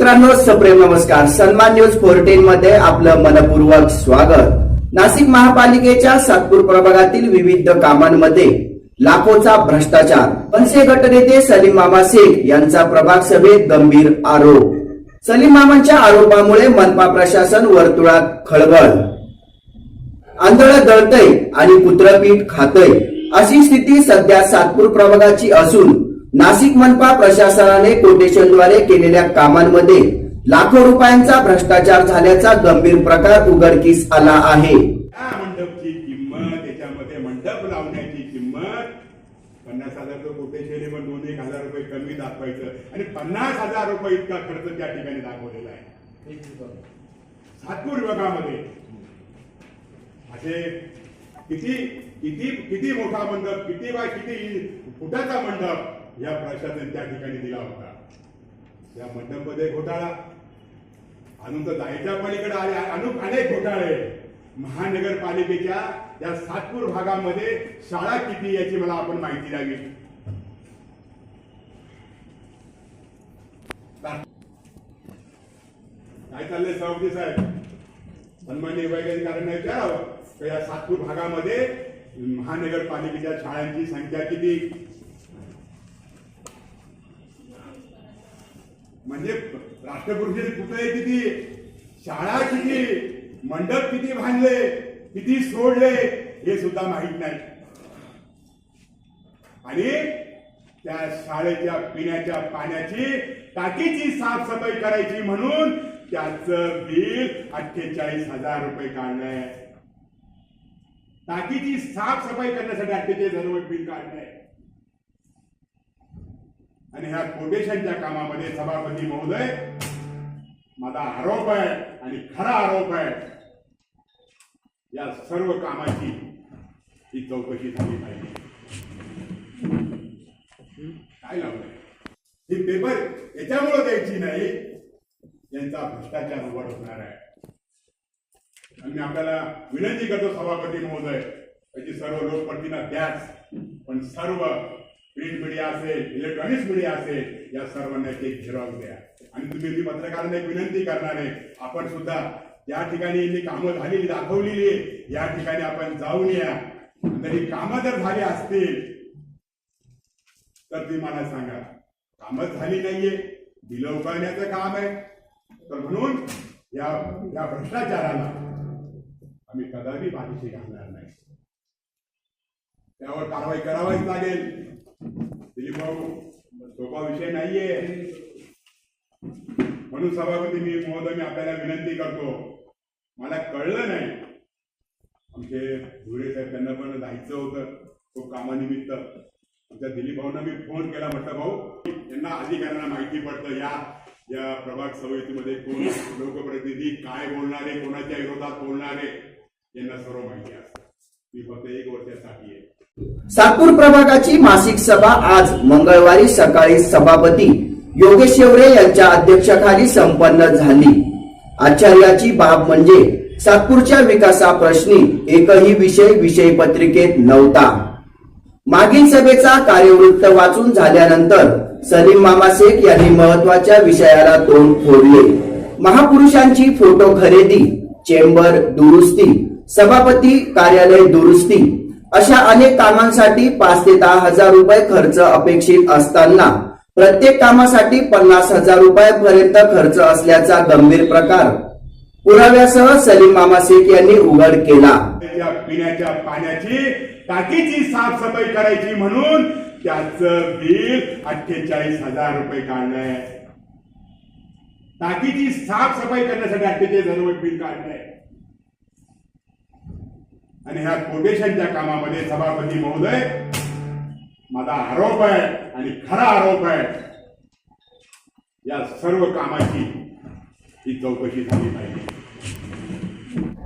मित्रांनो सप्रेम नमस्कार. सन्मान न्यूज फोर्टीन मध्ये आपलं मनपूर्वक स्वागत. नाशिक महापालिकेच्या सातपूर प्रभागातील विविध कामांमध्ये लाखोचा भ्रष्टाचार. मनसे गटनेते सलीम मामा शेख यांचा प्रभाग सभेत गंभीर आरोप. सलीम मामांच्या आरोपामुळे मनपा प्रशासन वर्तुळात खळबळ. आंधळ दळतय आणि कुत्रपीठ खातय. अशी स्थिती सध्या सातपूर प्रभागाची असून नाशिक मनपा प्रशासनाने कोटेशनद्वारे केलेल्या कामांमध्ये लाखो रुपयांचा भ्रष्टाचार झाल्याचा गंभीर प्रकार उघडकीस आला आहे. मंडपची किंमत त्याच्यामध्ये मंडप लावण्याची किंमत. पन्नास हजारचं कोटेशने पण दोन एक हजार रुपये कमी दाखवायचं. आणि पन्नास हजार रुपये इतका खर्च त्या ठिकाणी दाखवलेला आहे. सातपूर विभागामध्ये. असे किती किती किती मोठा मंडप किती बाय किती फुटाचा मंडप? या प्रशासन त्या ठिकाणी दिला होता. या मंडपमध्ये घोटाळा. अजून जायच्या पलीकडे आले अनु अनेक घोटाळे. महानगरपालिकेच्या या सातपूर भागामध्ये शाळा किती याची मला आपण माहिती द्यावी. काय चाललंय सभापती साहेब? सन्मान्य वैज्ञानिकांना विचारावं तर या सातपूर भागामध्ये महानगरपालिकेच्या शाळांची संख्या किती? म्हणजे राष्ट्रपुरुषाचे पुतळे किती शाळा किती मंडप किती बांधले किती सोडले हे सुद्धा माहीत नाही. आणि त्या शाळेच्या पिण्याच्या पाण्याची टाकीची साफसफाई करायची म्हणून त्याचं बिल अठ्ठेचाळीस हजार रुपये काढलंय. टाकीची साफसफाई करण्यासाठी अठ्ठेचाळीस हजार रुपये बिल काढलंय. आणि ह्या कोटेशनच्या कामामध्ये सभापती महोदय माझा आरोप आहे आणि खरा आरोप आहे या सर्व कामाची ही चौकशी झाली पाहिजे. काय लावलंय? ही पेपर याच्यामुळे द्यायची नाही यांचा भ्रष्टाचार उघड होणार आहे. आणि मी आपल्याला विनंती करतो सभापती महोदय त्याची सर्व लोकप्रतिना द्याच पण सर्व प्रिंट मीडिया असेल इलेक्ट्रॉनिक्स मीडिया असेल या सर्वांना एक झिरॉक्स द्या. आणि तुम्ही मी पत्रकारांना एक विनंती करणार आहे आपण सुद्धा या ठिकाणी जी कामं झालेली दाखवलेली आहे या ठिकाणी आपण जाऊन या. तरी कामं जर झाली असतील तर तुम्ही मला सांगा कामच झाली नाहीये बिलं उगाळण्याचं काम आहे. तर म्हणून या या भ्रष्टाचाराला आम्ही कदापि पाठीशी घालणार नाही. त्यावर कारवाई करावीच लागेल. दिलीप भाऊ सोपा विषय नाहीये म्हणून सभापती मी महोदय मी आपल्याला विनंती करतो मला कळलं नाही आमचे धुळे साहेब त्यांना पण जायचं होतं खूप कामानिमित्त आमच्या दिलीप भाऊंना मी फोन केला म्हटलं भाऊ यांना अधिकाऱ्यांना माहिती पडतं या या प्रभाग समितीमध्ये कोण लोकप्रतिनिधी काय बोलणारे कोणाच्या विरोधात बोलणारे यांना सर्व माहिती असतं मी फक्त एक वर्षासाठी आहे सातपूर प्रभागाची मासिक सभा आज मंगळवारी सकाळी सभापती योगेश शेवरे यांच्या अध्यक्षाखाली संपन्न झाली. आश्चर्याची बाब म्हणजे सातपूरच्या विकासाप्रश्नी एकही विषय विषय पत्रिकेत नव्हता. मागील सभेचा कार्यवृत्त वाचून झाल्यानंतर सलीम मामा शेख यांनी महत्त्वाच्या विषयाला तोंड फोडले. महापुरुषांची फोटो खरेदी चेंबर दुरुस्ती सभापती कार्यालय दुरुस्ती अशा अनेक कामांसाठी पाच ते दहा हजार रुपये खर्च अपेक्षित असताना प्रत्येक कामासाठी पन्नास हजार रुपयापर्यंत खर्च असल्याचा गंभीर प्रकार पुराव्यासह सलीम मामा शेख यांनी उघड केला. त्याच्या पिण्याच्या पाण्याची टाकीची साफसफाई करायची म्हणून त्याचं बिल अठ्ठेचाळीस हजार रुपये काढलंय. टाकीची साफसफाई करण्यासाठी अठ्ठेचाळीस हजार रुपये बिल काढलंय. आणि ह्या कोटेशनच्या कामामध्ये सभापती महोदय माझा आरोप आहे आणि खरा आरोप आहे या सर्व कामाची ही चौकशी झाली पाहिजे.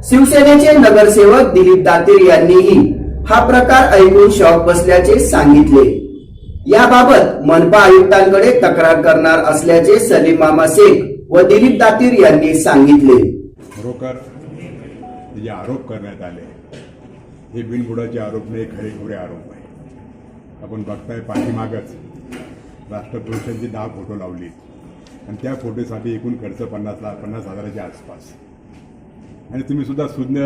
शिवसेनेचे नगरसेवक दिलीप दातीर यांनीही हा प्रकार ऐकून शॉक बसल्याचे सांगितले. याबाबत मनपा आयुक्तांकडे तक्रार करणार असल्याचे सलीम मामा शेख व दिलीप दातीर यांनी सांगितले. खरोखर जे आरोप करण्यात आले हे बिनबुडाचे आरोप नाही खरेखुरे आरोप आहे आपण बघताय पाठीमागच राष्ट्रपुरुषांची दहा फोटो लावली आणि त्या फोटोसाठी एकूण खर्च पन्नास लाख पन्नास हजाराच्या आसपास. आणि तुम्ही सुद्धा सुज्ञ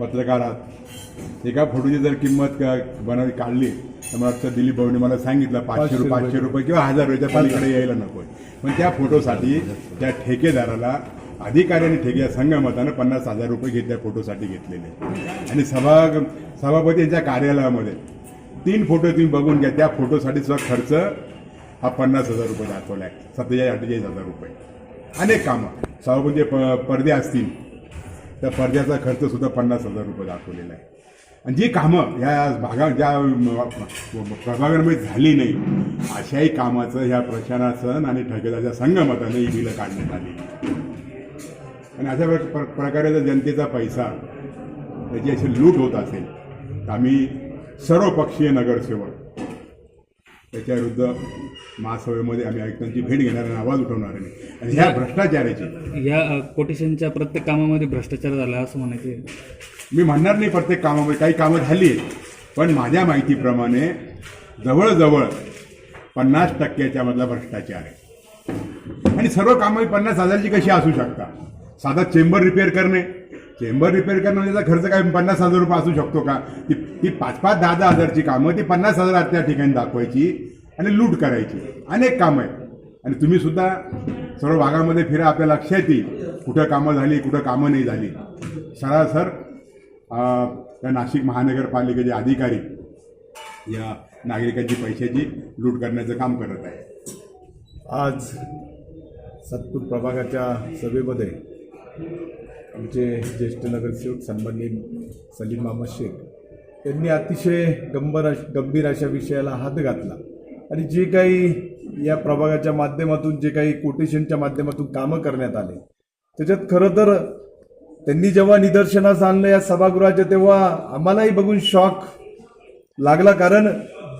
पत्रकार आहात एका फोटोची जर किंमत का- बनावी काढली तर मला वाटतं दिलीप भाऊने मला सांगितलं पाचशे रुपये पाचशे रुपये. किंवा हजार रुपयाच्या पलीकडे यायला नको पण त्या फोटोसाठी त्या ठेकेदाराला अधिकाऱ्याने ठेक्या ठेके पन्नास हजार रुपये घेतले फोटोसाठी घेतलेले. आणि सभा सभापतींच्या कार्यालयामध्ये तीन फोटो तुम्ही बघून घ्या त्या फोटोसाठी सुद्धा खर्च हा पन्नास हजार रुपये दाखवला आहे सत्तेचाळीस अठ्ठेचाळीस हजार रुपये. अनेक कामं. सभापतीचे प पडदे असतील त्या पडद्याचा खर्च सुद्धा पन्नास हजार रुपये दाखवलेला आहे. आणि जी कामं ह्या भागा ज्या प्रभागांमध्ये झाली नाही अशाही कामाचं ह्या प्रशासनाचं आणि ठेकेदारच्या संगमतानं ही बिलं काढण्यात आली आणि अशा प्र- प्र- प्रकारे जर जनतेचा पैसा त्याची अशी लूट होत असेल तर आम्ही सर्वपक्षीय नगरसेवक त्याच्याविरुद्ध महासभेमध्ये आम्ही आयुक्तांची भेट घेणार आणि आवाज उठवणार नाही आणि ह्या भ्रष्टाचाराची या कोटेशनच्या प्रत्येक कामामध्ये भ्रष्टाचार झाला असं म्हणायचे. मी म्हणणार नाही प्रत्येक कामामध्ये काही कामं झाली आहेत पण माझ्या माहितीप्रमाणे जवळजवळ पन्नास टक्क्याच्या मधला भ्रष्टाचार आहे. आणि सर्व कामं पन्नास हजारची कशी असू शकतात? साधा चेंबर रिपेअर करणे. चेंबर रिपेअर करणं म्हणजे त्याचा खर्च काय? पन्नास हजार रुपये असू शकतो का? ती ती पाच पाच दहा दहा हजारची कामं ती पन्नास हजारात त्या ठिकाणी दाखवायची आणि लूट करायची. अनेक कामं आहेत. आणि तुम्ही सुद्धा सर्व भागामध्ये फिरा आपल्या लक्षात येईल कुठं कामं झाली कुठं कामं नाही झाली. सरासर त्या नाशिक महानगरपालिकेचे अधिकारी या नागरिकांची पैशाची लूट करण्याचं काम करत आहे आज सातपूर प्रभागाच्या सभेमध्ये आमचे ज्येष्ठ नगरसेवक सन्माननीय सलीम मामा शेख त्यांनी अतिशय गंभीर अश- गंभीर अशा विषयाला हात घातला. आणि जे काही या प्रभागाच्या माध्यमातून जे काही कोटेशनच्या माध्यमातून कामं करण्यात आले त्याच्यात खरं तर त्यांनी जेव्हा निदर्शनास आणलं या सभागृहाच्या तेव्हा आम्हालाही बघून शॉक लागला. कारण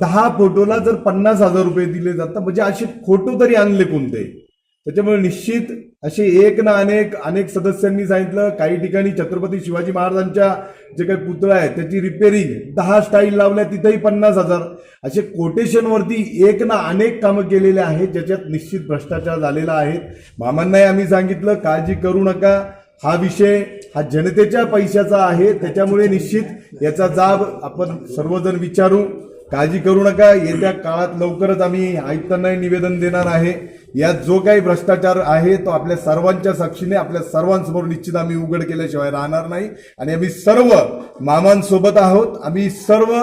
दहा फोटोला जर पन्नास हजार रुपये दिले जातात म्हणजे असे फोटो तरी आणले कोणते? त्याच्यामुळे निश्चित असे एक ना अनेक अनेक सदस्यांनी सांगितलं. काही ठिकाणी छत्रपती शिवाजी महाराजांच्या जे काही पुतळा आहे त्याची रिपेरिंग दहा स्टाईल लावल्या तिथेही पन्नास हजार. असे कोटेशनवरती एक ना अनेक कामं केलेले आहेत ज्याच्यात निश्चित भ्रष्टाचार झालेला आहे. मामांनाही आम्ही सांगितलं काळजी करू नका. हा विषय हा जनतेच्या पैशाचा आहे. त्याच्यामुळे निश्चित याचा जाब आपण सर्वजण विचारू. काळजी करू नका. येत्या काळात लवकरच आम्ही आयुक्तांनाही निवेदन देणार आहे. यात जो काही भ्रष्टाचार आहे तो आपल्या सर्वांच्या साक्षीने आपल्या सर्वांसमोर निश्चित आम्ही उघड केल्याशिवाय राहणार नाही. आणि आम्ही सर्व मामांसोबत आहोत. आम्ही सर्व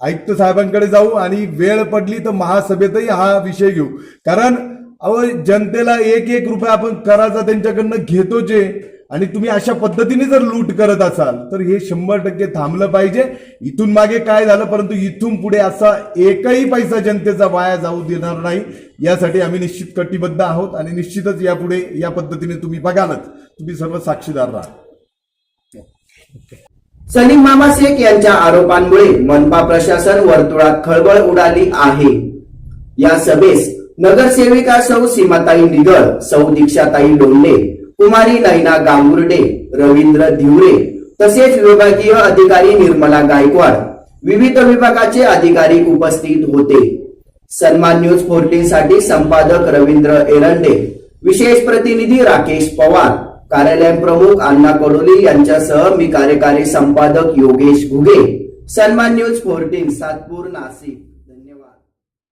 आयुक्त साहेबांकडे जाऊ आणि वेळ पडली तर महासभेतही हा विषय घेऊ. कारण अहो जनतेला एक एक रुपये आपण कराचा त्यांच्याकडनं घेतो जे. आणि तुम्ही अशा पद्धतीने जर लूट करत असाल तर हे शंभर टक्के थांबलं पाहिजे. इथून मागे काय झालं परंतु इथून पुढे असा एकही पैसा जनतेचा वाया जाऊ देणार नाही. यासाठी आम्ही निश्चित कटिबद्ध आहोत आणि निश्चितच यापुढे या पद्धतीने तुम्ही बघालच. तुम्ही सर्व साक्षीदार राहा. सलीम मामा शेख यांच्या आरोपांमुळे मनपा प्रशासन वर्तुळात खळबळ उडाली आहे. या सभेस नगरसेविका सौ सीमाताई निगळ सौ दीक्षाताई डोंडे कुमारी नैना गांगुर्डे रवींद्र धिवरे तसेच विभागीय अधिकारी निर्मला गायकवाड विविध विभागाचे अधिकारी उपस्थित होते. सन्मान न्यूज फोर्टीन साठी संपादक रवींद्र एरंडे विशेष प्रतिनिधी राकेश पवार कार्यालय प्रमुख अण्णा कडोली यांच्यासह मी कार्यकारी संपादक योगेश घुगे. सन्मान न्यूज फोर्टीन सातपूर नाशिक.